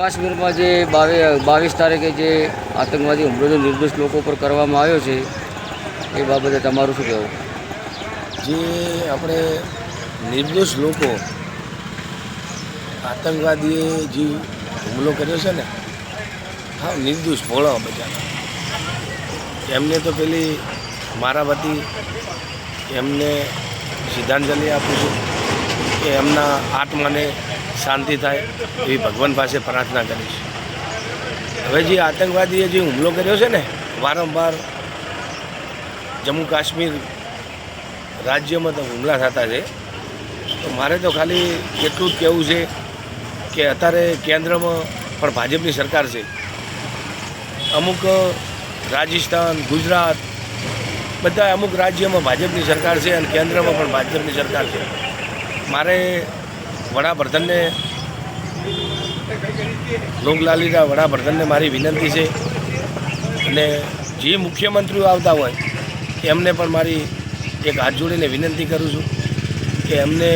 કાશ્મીરમાં જે બાવીસ તારીખે જે આતંકવાદી હુમલો નિર્દોષ લોકો પર કરવામાં આવ્યો છે, એ બાબતે તમારું શું કહેવું? જે આપણે નિર્દોષ લોકો આતંકવાદીએ જે હુમલો કર્યો છે ને, હા, નિર્દોષ ભોળા બધા એમને તો પેલી મારા વતી એમને શ્રદ્ધાંજલિ આપું છું કે એમના આત્માને શાંતિ થાય એવી ભગવાન પાસે પ્રાર્થના કરીશ. હવે જે આતંકવાદીએ જે હુમલો કર્યો છે ને, વારંવાર જમ્મુ કાશ્મીર રાજ્યમાં તો હુમલા થતા છે. તો મારે તો ખાલી એટલું જ કહેવું છે કે અત્યારે કેન્દ્રમાં પણ ભાજપની સરકાર છે. અમુક રાજસ્થાન, ગુજરાત બધા અમુક રાજ્યમાં ભાજપની સરકાર છે અને કેન્દ્રમાં પણ ભાજપની સરકાર છે. મારે વડાપ્રધાનને લોકલાલીના વડાપ્રધાનને મારી વિનંતી છે. અને જે મુખ્યમંત્રીઓ આવતા હોય, એમને પણ મારી એક હાથ જોડીને વિનંતી કરું છું કે એમને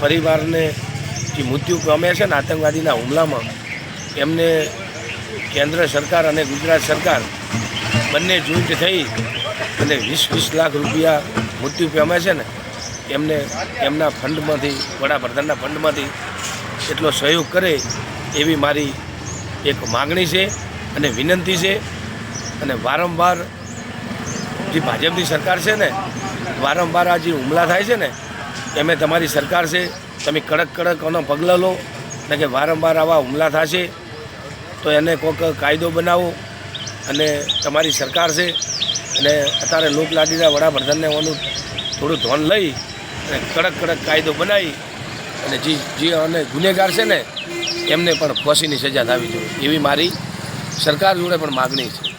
પરિવારને જે મૃત્યુ પામ્યા છે ને આતંકવાદીના હુમલામાં, એમને કેન્દ્ર સરકાર અને ગુજરાત સરકાર બંને જૂથ થઈ અને વીસ વીસ લાખ રૂપિયા મૃત્યુ પામ્યા છે ને એમને એમના ફંડમાંથી, વડાપ્રધાનના ફંડમાંથી એટલો સહયોગ કરે એવી મારી એક માગણી છે અને વિનંતી છે. અને વારંવાર જે ભાજપની સરકાર છે ને, વારંવાર આ જે હુમલા થાય છે ને, એમે તમારી સરકાર છે, તમે કડક કડક એનો પગલાં લો. ને કે વારંવાર આવા હુમલા થશે, તો એને કોઈક કાયદો બનાવો અને તમારી સરકાર છે. અને અત્યારે લોકલાડીના વડાપ્રધાનને એનું થોડું ધોન લઈ અને કડક કડક કાયદો બનાવી અને જે જે અને ગુનેગાર છે ને, એમને પણ ફાંસીની સજા થવી જોઈએ. એવી મારી સરકાર જોડે પણ માગણી છે.